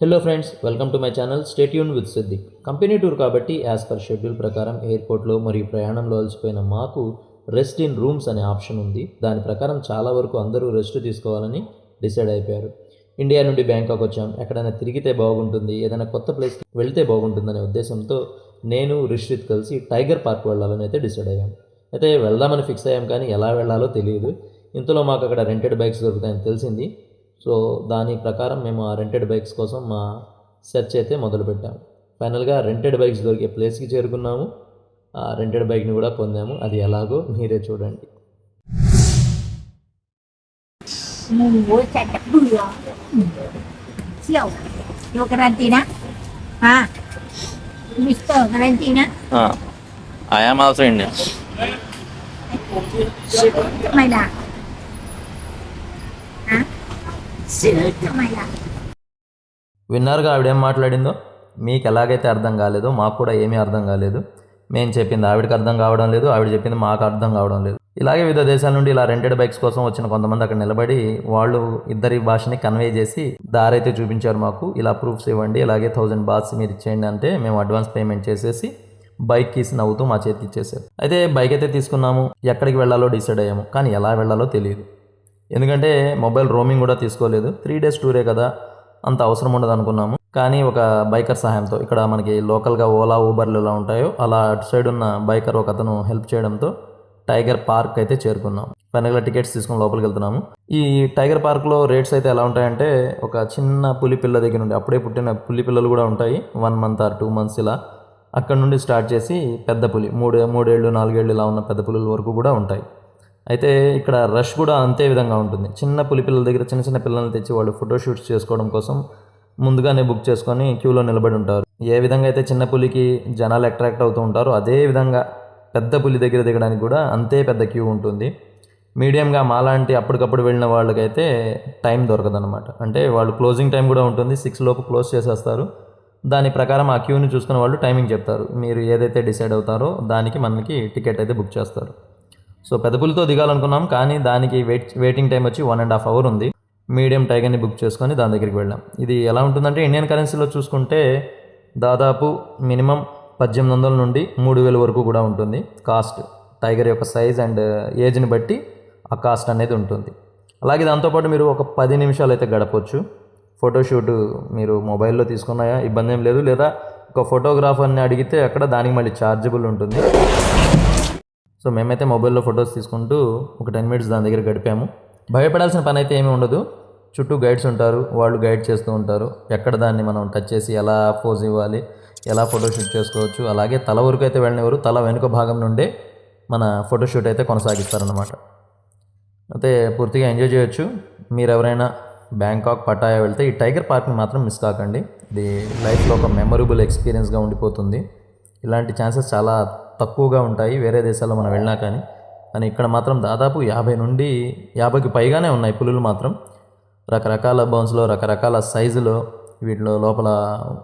Hello friends welcome to my channel stay tuned with Siddiq company tour కాబట్టి as per schedule ప్రకారం ఎయిర్పోర్ట్లో మరియు ప్రయాణంలో అలసిపోయిన మాకు రెస్ట్ ఇన్ రూమ్స్ అనే ఆప్షన్ ఉంది. దాని ప్రకారం చాలా వరకు అందరూ రెస్ట్ తీసుకోవాలని డిసైడ్ అయిపోయారు. ఇండియా నుండి బ్యాంకాక్ వచ్చాం. ఎక్కడైనా తిరిగితే బాగుంటుంది ఏదైనా కొత్త ప్లేస్కి వెళ్తే బాగుంటుందనే ఉద్దేశంతో నేను రిషిత్ కలిసి టైగర్ పార్క్ వెళ్ళాలని అయితే డిసైడ్ అయ్యాం. అయితే వెళ్దామని ఫిక్స్ అయ్యాం కానీ ఎలా వెళ్ళాలో తెలియదు. ఇంతలో మాకు అక్కడ రెంటెడ్ బైక్స్ దొరుకుతాయని తెలిసింది. సో దాని ప్రకారం మేము ఆ రెంటెడ్ బైక్స్ కోసం మా సెర్చ్ అయితే మొదలుపెట్టాము ఫైనల్గా రెంటెడ్ బైక్స్ దొరికే ప్లేస్కి చేరుకున్నాము. ఆ రెంటెడ్ బైక్ని కూడా పొందాము. అది ఎలాగో మీరే చూడండి. Mù chặt đập bừa విన్నారుగా ఆవిడ ఏం మాట్లాడిందో? మీకు ఎలాగైతే అర్థం కాలేదో మాకు కూడా ఏమీ అర్థం కాలేదు. మేము చెప్పింది ఆవిడకి అర్థం కావడం లేదు ఆవిడ చెప్పింది మాకు అర్థం కావడం లేదు. ఇలాగే వివిధ దేశాల నుండి ఇలా రెంటెడ్ బైక్స్ కోసం వచ్చిన కొంతమంది అక్కడ నిలబడి వాళ్ళు ఇద్దరి భాషని కన్వే చేసి దారైతే చూపించారు మాకు. ఇలా ప్రూఫ్స్ ఇవ్వండి ఇలాగే థౌజండ్ బాత్స్ మీరు ఇచ్చేయండి అంటే మేము అడ్వాన్స్ పేమెంట్ చేసేసి బైక్ తీసి నవ్వుతూ మా చేతికి ఇచ్చేసారు. అయితే బైక్ అయితే తీసుకున్నాము ఎక్కడికి వెళ్ళాలో డిసైడ్ అయ్యాము కానీ ఎలా వెళ్ళాలో తెలియదు. ఎందుకంటే మొబైల్ రోమింగ్ కూడా తీసుకోలేదు. త్రీ డేస్ టూరే కదా అంత అవసరం ఉండదు అనుకున్నాము. కానీ ఒక బైకర్ సహాయంతో ఇక్కడ మనకి లోకల్గా ఓలా ఊబర్లు ఎలా ఉంటాయో అలా అటు సైడ్ ఉన్న బైకర్ ఒక అతను హెల్ప్ చేయడంతో టైగర్ పార్క్ అయితే చేరుకున్నాం. ఫైనల్గా టికెట్స్ తీసుకుని లోపలికి వెళ్తున్నాము. ఈ టైగర్ పార్క్లో రేట్స్ అయితే ఎలా ఉంటాయంటే ఒక చిన్న పులి పిల్ల దగ్గర నుండి అప్పుడే పుట్టిన పులి పిల్లలు కూడా ఉంటాయి. One month or two months ఇలా. అక్కడ నుండి స్టార్ట్ చేసి పెద్ద పులి మూడు మూడేళ్ళు నాలుగేళ్ళు ఇలా ఉన్న పెద్ద పులుల వరకు కూడా ఉంటాయి. అయితే ఇక్కడ రష్ కూడా అంతే విధంగా ఉంటుంది. చిన్న పులి పిల్లల దగ్గర చిన్న చిన్న పిల్లల్ని తెచ్చి వాళ్ళు ఫోటోషూట్స్ చేసుకోవడం కోసం ముందుగానే బుక్ చేసుకొని క్యూలో నిలబడి ఉంటారు. ఏ విధంగా అయితే చిన్న పులికి జనాలు అట్రాక్ట్ అవుతూ ఉంటారో అదే విధంగా పెద్ద పులి దగ్గర దిగడానికి కూడా అంతే పెద్ద క్యూ ఉంటుంది. మీడియంగా మాలాంటి అప్పటికప్పుడు వెళ్ళిన వాళ్ళకైతే టైం దొరకదనమాట అంటే వాళ్ళు క్లోజింగ్ టైం కూడా ఉంటుంది. సిక్స్ లోపు క్లోజ్ చేసేస్తారు. దాని ప్రకారం ఆ క్యూని చూసుకున్న వాళ్ళు టైమింగ్ చెప్తారు. మీరు ఏదైతే డిసైడ్ అవుతారో దానికి మనకి టికెట్ అయితే బుక్ చేస్తారు. సో పెద్ద దిగాలనుకున్నాం కానీ దానికి వెయిట్ వెయిటింగ్ టైం వచ్చి వన్ అండ్ హాఫ్ అవర్ ఉంది. మీడియం టైగర్ని బుక్ చేసుకొని దాని దగ్గరికి వెళ్ళాం. ఇది ఎలా ఉంటుందంటే ఇండియన్ కరెన్సీలో చూసుకుంటే దాదాపు మినిమం పద్దెనిమిది వందల నుండి మూడు వేల వరకు కూడా ఉంటుంది కాస్ట్. టైగర్ యొక్క సైజ్ అండ్ ఏజ్ని బట్టి ఆ కాస్ట్ అనేది ఉంటుంది. అలాగే దాంతోపాటు మీరు ఒక పది నిమిషాలు అయితే గడపవచ్చు ఫోటోషూట్ మీరు మొబైల్లో తీసుకున్నాయా ఇబ్బంది ఏం లేదు. లేదా ఒక ఫోటోగ్రాఫర్ని అడిగితే అక్కడ దానికి మళ్ళీ ఛార్జబుల్ ఉంటుంది. సో మేమైతే మొబైల్లో ఫొటోస్ తీసుకుంటూ ఒక టెన్ మినిట్స్ దాని దగ్గర గడిపాము. భయపడాల్సిన పని అయితే ఏమీ ఉండదు. చుట్టూ గైడ్స్ ఉంటారు. వాళ్ళు గైడ్ చేస్తూ ఉంటారు. ఎక్కడ దాన్ని మనం టచ్ చేసి ఎలా పోజ్ ఇవ్వాలి ఎలా ఫోటోషూట్ చేసుకోవచ్చు అలాగే తల వరకు అయితే వెళ్ళినవారు తల వెనుక భాగం నుండే మన ఫోటోషూట్ అయితే కొనసాగిస్తారనమాట అయితే పూర్తిగా ఎంజాయ్ చేయొచ్చు. మీరు ఎవరైనా బ్యాంకాక్ పటాయా వెళ్తే ఈ టైగర్ పార్క్ని మాత్రం మిస్ కాకండి. ఇది లైఫ్లో ఒక మెమరబుల్ ఎక్స్పీరియన్స్గా ఉండిపోతుంది. ఇలాంటి ఛాన్సెస్ చాలా తక్కువగా ఉంటాయి వేరే దేశాల్లో మనం వెళ్ళినా కానీ. కానీ ఇక్కడ మాత్రం దాదాపు యాభై నుండి యాభైకి పైగానే ఉన్నాయి పులులు మాత్రం. రకరకాల బౌన్స్లో రకరకాల సైజులో వీటిలో లోపల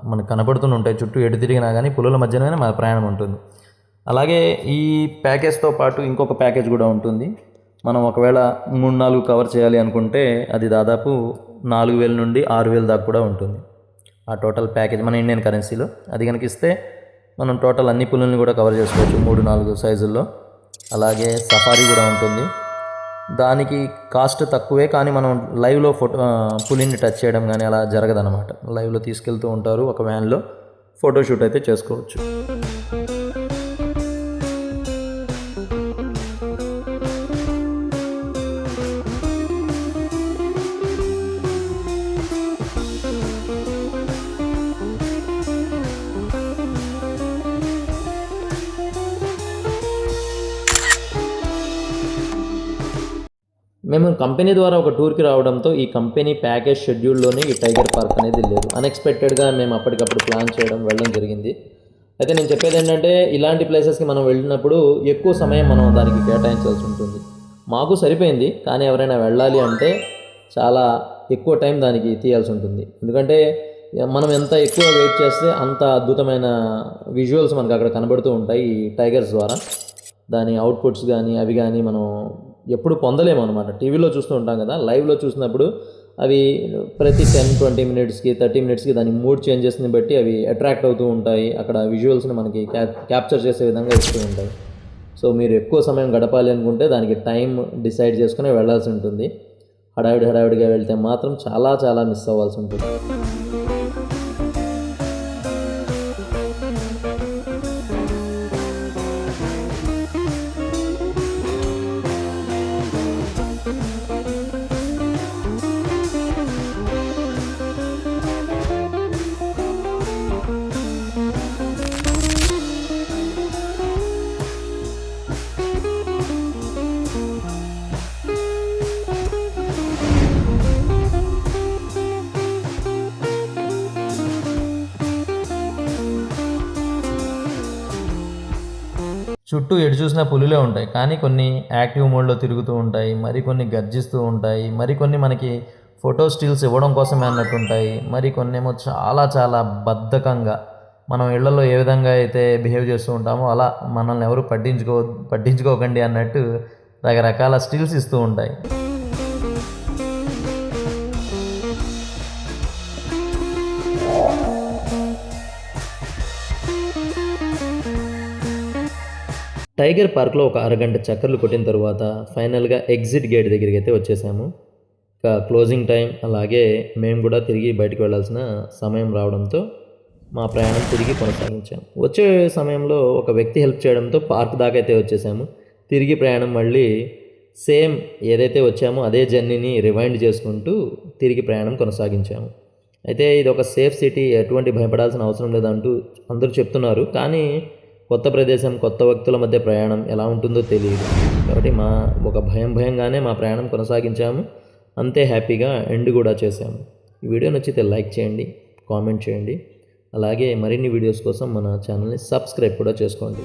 మనకు కనపడుతూనే ఉంటాయి. చుట్టూ ఎటు తిరిగినా కానీ పులుల మధ్యలోనే మన ప్రయాణం ఉంటుంది. అలాగే ఈ ప్యాకేజ్తో పాటు ఇంకొక ప్యాకేజ్ కూడా ఉంటుంది. మనం ఒకవేళ మూడు నాలుగు కవర్ చేయాలి అనుకుంటే అది దాదాపు నాలుగు వేల నుండి ఆరు వేల దాకా కూడా ఉంటుంది. ఆ టోటల్ ప్యాకేజ్ మన ఇండియన్ కరెన్సీలో. అది కనుక ఇస్తే మనం టోటల్ అన్ని పులుల్ని కూడా కవర్ చేసుకోవచ్చు మూడు నాలుగు సైజుల్లో. అలాగే సఫారీ కూడా ఉంటుంది. దానికి కాస్ట్ తక్కువే కానీ మనం లైవ్లో ఫోటో పులిని టచ్ చేయడం కానీ అలా జరగదనమాట లైవ్లో తీసుకెళ్తూ ఉంటారు ఒక వ్యాన్లో. ఫోటోషూట్ అయితే చేసుకోవచ్చు. మేము కంపెనీ ద్వారా ఒక టూర్కి రావడంతో ఈ కంపెనీ ప్యాకేజ్ షెడ్యూల్లోనే ఈ టైగర్ పార్క్ అనేది లేదు. అన్ఎక్స్పెక్టెడ్గా మేము అప్పటికప్పుడు ప్లాన్ చేయడం వెళ్ళడం జరిగింది. అయితే నేను చెప్పేది ఏంటంటే ఇలాంటి ప్లేసెస్కి మనం వెళ్ళినప్పుడు ఎక్కువ సమయం మనం దానికి కేటాయించాల్సి ఉంటుంది. మాకు సరిపోయింది కానీ ఎవరైనా వెళ్ళాలి అంటే చాలా ఎక్కువ టైం దానికి తీయాల్సి ఉంటుంది. ఎందుకంటే మనం ఎంత ఎక్కువ వెయిట్ చేస్తే అంత అద్భుతమైన విజువల్స్ మనకు అక్కడ కనబడుతూ ఉంటాయి ఈ టైగర్స్ ద్వారా. దాని అవుట్పుట్స్ కానీ అవి కానీ మనం ఎప్పుడు పొందలేము అనమాట టీవీలో చూస్తూ ఉంటాం కదా లైవ్లో చూసినప్పుడు అవి ప్రతి టెన్ ట్వంటీ మినిట్స్కి థర్టీ మినిట్స్కి దాని మూడ్ చేంజెస్ని బట్టి అవి అట్రాక్ట్ అవుతూ ఉంటాయి. అక్కడ విజువల్స్ని మనకి క్యా క్యాప్చర్ చేసే విధంగా ఇస్తూ ఉంటాయి. సో మీరు ఎక్కువ సమయం గడపాలి అనుకుంటే దానికి టైం డిసైడ్ చేసుకుని వెళ్ళాల్సి ఉంటుంది. హడావిడి హడావిడిగా వెళ్తే మాత్రం చాలా చాలా మిస్ అవ్వాల్సి ఉంటుంది. చుట్టూ ఎటు చూసినా పులులే ఉంటాయి. కానీ కొన్ని యాక్టివ్ మోడ్లో తిరుగుతూ ఉంటాయి. మరికొన్ని గర్జిస్తూ ఉంటాయి. మరికొన్ని మనకి ఫోటో స్టిల్స్ ఇవ్వడం కోసమే అన్నట్టు ఉంటాయి. మరికొన్ని ఏమో చాలా చాలా బద్ధకంగా మనం ఇళ్ళలో ఏ విధంగా అయితే బిహేవ్ చేస్తూ ఉంటామో అలా మనల్ని ఎవరు పట్టించుకో పట్టించుకోకండి అన్నట్టు రకరకాల స్టిల్స్ ఇస్తూ ఉంటాయి. టైగర్ పార్క్లో ఒక అరగంట చక్కర్లు కొట్టిన తర్వాత ఫైనల్గా ఎగ్జిట్ గేట్ దగ్గరికి అయితే వచ్చేసాము. ఇక క్లోజింగ్ టైం అలాగే మేము కూడా తిరిగి బయటకు వెళ్ళాల్సిన సమయం రావడంతో మా ప్రయాణం తిరిగి కొనసాగించాము వచ్చే సమయంలో ఒక వ్యక్తి హెల్ప్ చేయడంతో పార్క్ దాకా అయితే వచ్చేసాము. తిరిగి ప్రయాణం మళ్ళీ సేమ్ ఏదైతే వచ్చామో అదే జర్నీని రివైండ్ చేసుకుంటూ తిరిగి ప్రయాణం కొనసాగించాము. అయితే ఇది ఒక సేఫ్ సిటీ ఎటువంటి భయపడాల్సిన అవసరం లేదంటూ అందరూ చెప్తున్నారు. కానీ కొత్త ప్రదేశం కొత్త వ్యక్తుల మధ్య ప్రయాణం ఎలా ఉంటుందో తెలియదు. కాబట్టి మా ఒక భయం భయంగానే మా ప్రయాణం కొనసాగించాము. అంతే హ్యాపీగా ఎండ్ కూడా చేశాము. ఈ వీడియో నచ్చితే లైక్ చేయండి కామెంట్ చేయండి. అలాగే మరిన్ని వీడియోస్ కోసం మన ఛానల్ని సబ్స్క్రైబ్ కూడా చేసుకోండి.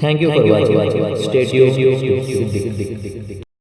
Thank you